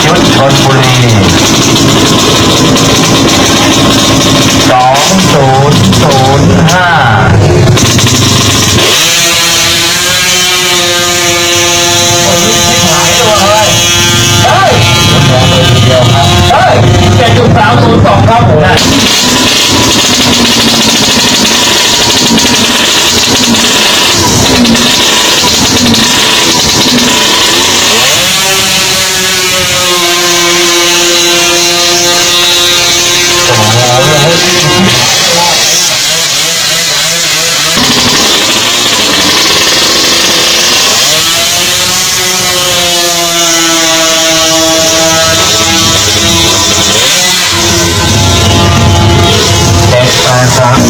John John Bolin.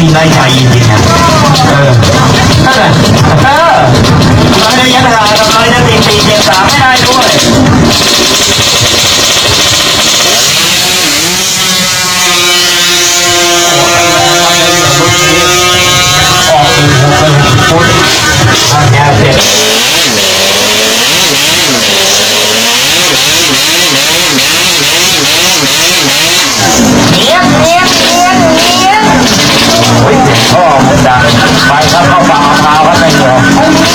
ามตัวตีได้ใจจริงๆนะเออนั่นแหละเออเราไม่ได้ยัดหาเราไม่ได้ตีตีเกมสามไม่ได้ด้วยออกคือผมเป็นพุทธทางยาเสพ ไปครับเข้าฟังมะพร้าวครับในเดียว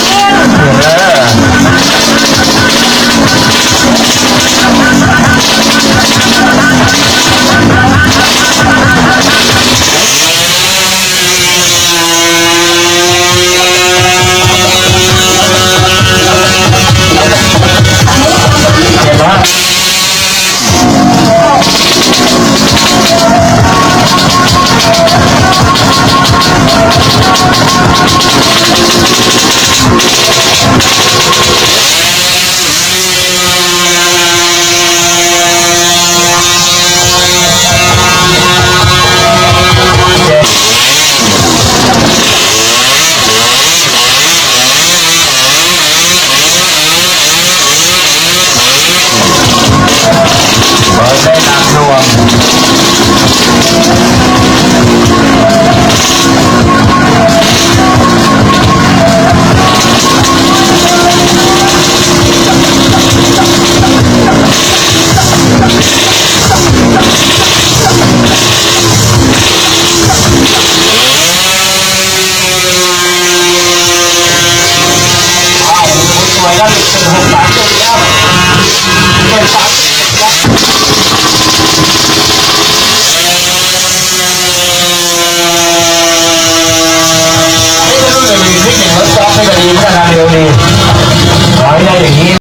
Gracias.